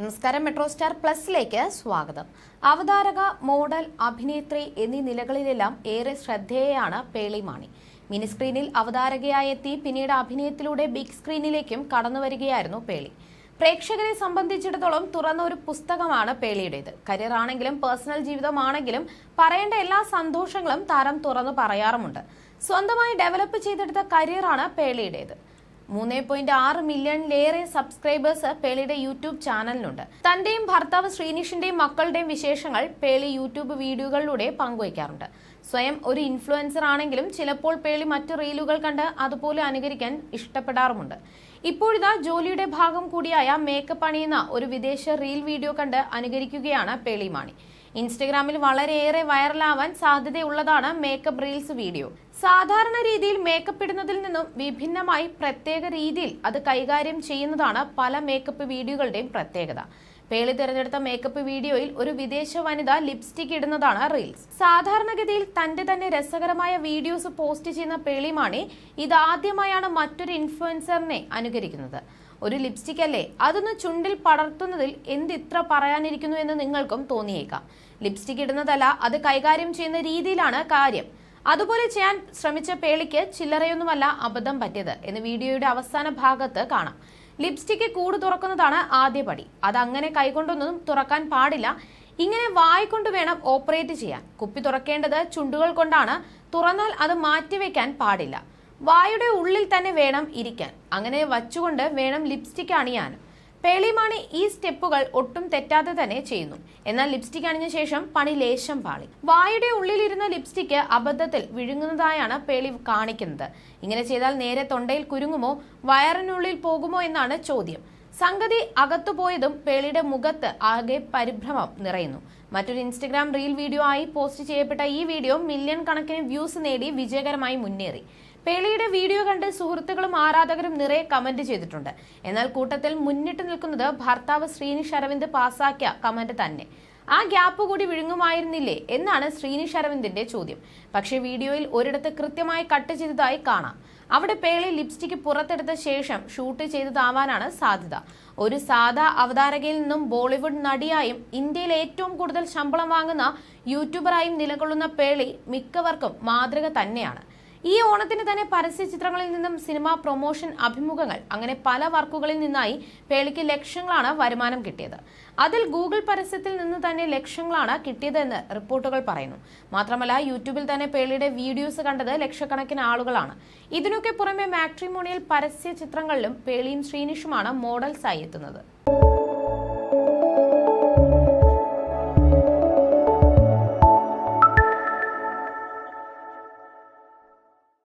നമസ്കാരം metro star പ്ലസിലേക്ക് സ്വാഗതം. അവതാരക model അഭിനേത്രി എന്നീ നിലകളിലെല്ലാം ഏറെ ശ്രദ്ധേയയാണ് പേളിമാണി. മിനി സ്ക്രീനിൽ അവതാരകയായി എത്തി പിന്നീട് അഭിനയത്തിലൂടെ ബിഗ് സ്ക്രീനിലേക്കും കടന്നു വരികയായിരുന്നു പേളി. പ്രേക്ഷകരെ സംബന്ധിച്ചിടത്തോളം തുറന്ന ഒരു പുസ്തകമാണ് പേളിയുടേത്. കരിയർ ആണെങ്കിലും പേഴ്സണൽ ജീവിതമാണെങ്കിലും പറയേണ്ട എല്ലാ സന്തോഷങ്ങളും താരം തുറന്നു പറയാറുമുണ്ട്. സ്വന്തമായി ഡെവലപ്പ് ചെയ്തെടുത്ത കരിയറാണ് പേളിയുടേത്. മൂന്ന് പോയിന്റ് ആറ് മില്യണിലേറെ സബ്സ്ക്രൈബേഴ്സ് പേളിയുടെ യൂട്യൂബ് ചാനലിനുണ്ട്. തന്റെയും ഭർത്താവ് ശ്രീനിഷിന്റെയും മക്കളുടെയും വിശേഷങ്ങൾ പേളി യൂട്യൂബ് വീഡിയോകളിലൂടെ പങ്കുവയ്ക്കാറുണ്ട്. സ്വയം ഒരു ഇൻഫ്ലുവൻസർ ആണെങ്കിലും ചിലപ്പോൾ പേളി മറ്റു റീലുകൾ കണ്ട് അതുപോലെ അനുകരിക്കാൻ ഇഷ്ടപ്പെടാറുമുണ്ട്. ഇപ്പോഴിതാ ജോലിയുടെ ഭാഗം കൂടിയായ മേക്കപ്പ് അണിയുന്ന ഒരു വിദേശ റീൽ വീഡിയോ കണ്ട് അനുകരിക്കുകയാണ് പേളി മാണി. ഇൻസ്റ്റഗ്രാമിൽ വളരെയേറെ വൈറലാവാൻ സാധ്യതയുള്ളതാണ് മേക്കപ്പ് റീൽസ് വീഡിയോ സാധാരണ രീതിയിൽ മേക്കപ്പ് ഇടുന്നതിൽ നിന്നും വിഭിന്നമായി പ്രത്യേക രീതിയിൽ അത് കൈകാര്യം ചെയ്യുന്നതാണ് പല മേക്കപ്പ് വീഡിയോകളുടെയും പ്രത്യേകത. പേളി തിരഞ്ഞെടുത്ത മേക്കപ്പ് വീഡിയോയിൽ ഒരു വിദേശ വനിത ലിപ്സ്റ്റിക് ഇടുന്നതാണ് റീൽസ് സാധാരണഗതിയിൽ തന്റെ തന്നെ രസകരമായ വീഡിയോസ് പോസ്റ്റ് ചെയ്യുന്ന പേളിമാണി ഇതാദ്യമായാണ് മറ്റൊരു ഇൻഫ്ലുവൻസറിനെ അനുകരിക്കുന്നത്. ഒരു ലിപ്സ്റ്റിക് അല്ലേ? അതൊന്ന് ചുണ്ടിൽ പടർത്തുന്നതിൽ എന്തിത്ര പറയാനിരിക്കുന്നു എന്ന് നിങ്ങൾക്കും തോന്നിയേക്കാം. ലിപ്സ്റ്റിക് ഇടുന്നതല്ല അത് കൈകാര്യം ചെയ്യുന്ന രീതിയിലാണ് കാര്യം. അതുപോലെ ചെയ്യാൻ ശ്രമിച്ച പേളിക്ക് ചില്ലറയൊന്നുമല്ല അബദ്ധം പറ്റിയത് എന്ന് വീഡിയോയുടെ അവസാന ഭാഗത്ത് കാണാം. ലിപ്സ്റ്റിക്ക് കൂട് തുറക്കുന്നതാണ് ആദ്യ പടി. അത് അങ്ങനെ കൈകൊണ്ടൊന്നും തുറക്കാൻ പാടില്ല. ഇങ്ങനെ വായിക്കൊണ്ട് വേണം ഓപ്പറേറ്റ് ചെയ്യാൻ. കുപ്പി തുറക്കേണ്ടത് ചുണ്ടുകൾ കൊണ്ടാണ്. തുറന്നാൽ അത് മാറ്റിവെക്കാൻ പാടില്ല. വായുടെ ഉള്ളിൽ തന്നെ വേണം ഇരിക്കാൻ. അങ്ങനെ വച്ചുകൊണ്ട് വേണം ലിപ്സ്റ്റിക് അണിയാൻ. പേളിമാണി ഈ സ്റ്റെപ്പുകൾ ഒട്ടും തെറ്റാതെ തന്നെ ചെയ്യുന്നു. എന്നാൽ ലിപ്സ്റ്റിക് അണിഞ്ഞ ശേഷം പണി ലേശം പാളി. വായുടെ ഉള്ളിലിരുന്ന ലിപ്സ്റ്റിക് അബദ്ധത്തിൽ വിഴുങ്ങുന്നതായാണ് പേളി കാണിക്കുന്നത്. ഇങ്ങനെ ചെയ്താൽ നേരെ തൊണ്ടയിൽ കുരുങ്ങുമോ വയറിനുള്ളിൽ പോകുമോ എന്നാണ് ചോദ്യം. സംഗതി അകത്തുപോയതും പേളിയുടെ മുഖത്ത് ആകെ പരിഭ്രമം നിറയുന്നു. മറ്റൊരു ഇൻസ്റ്റഗ്രാം റീൽ വീഡിയോ ആയി പോസ്റ്റ് ചെയ്യപ്പെട്ട ഈ വീഡിയോ മില്യൺ കണക്കിന് വ്യൂസ് നേടി വിജയകരമായി മുന്നേറി. പേളിയുടെ വീഡിയോ കണ്ട് സുഹൃത്തുക്കളും ആരാധകരും നിറയെ കമന്റ് ചെയ്തിട്ടുണ്ട്. എന്നാൽ കൂട്ടത്തിൽ മുന്നിട്ട് നിൽക്കുന്നത് ഭർത്താവ് ശ്രീനിഷ് അരവിന്ദ് പാസാക്കിയ കമന്റ് തന്നെ. ആ ഗ്യാപ്പ് കൂടി വിഴുങ്ങുമായിരുന്നില്ലേ എന്നാണ് ശ്രീനിഷ് അരവിന്ദിന്റെ ചോദ്യം. പക്ഷേ വീഡിയോയിൽ ഒരിടത്ത് കൃത്യമായി കട്ട് ചെയ്തതായി കാണാം. അവിടെ പേളി ലിപ്സ്റ്റിക് പുറത്തെടുത്ത ശേഷം ഷൂട്ട് ചെയ്തതാവാനാണ് സാധ്യത. ഒരു സാധാ അവതാരകയിൽ നിന്നും ബോളിവുഡ് നടിയായും ഇന്ത്യയിൽ ഏറ്റവും കൂടുതൽ ശമ്പളം വാങ്ങുന്ന യൂട്യൂബറായും നിലകൊള്ളുന്ന പേളി മിക്കവർക്കും മാതൃക തന്നെയാണ്. ഈ ഓണത്തിന് തന്നെ പരസ്യ ചിത്രങ്ങളിൽ നിന്നും സിനിമ പ്രൊമോഷൻ അഭിമുഖങ്ങൾ അങ്ങനെ പല വർക്കുകളിൽ നിന്നായി പേളിക്ക് ലക്ഷങ്ങളാണ് വരുമാനം കിട്ടിയത്. അതിൽ ഗൂഗിൾ പരസ്യത്തിൽ നിന്ന് തന്നെ ലക്ഷങ്ങളാണ് കിട്ടിയതെന്ന് റിപ്പോർട്ടുകൾ പറയുന്നു. മാത്രമല്ല യൂട്യൂബിൽ തന്നെ പേളിയുടെ വീഡിയോസ് കണ്ടത് ലക്ഷക്കണക്കിന് ആളുകളാണ്. ഇതിനൊക്കെ പുറമെ മാട്രിമോണിയൽ പരസ്യ ചിത്രങ്ങളിലും പേളിയും ശ്രീനിഷുമാണ് മോഡൽസായി എത്തുന്നത്.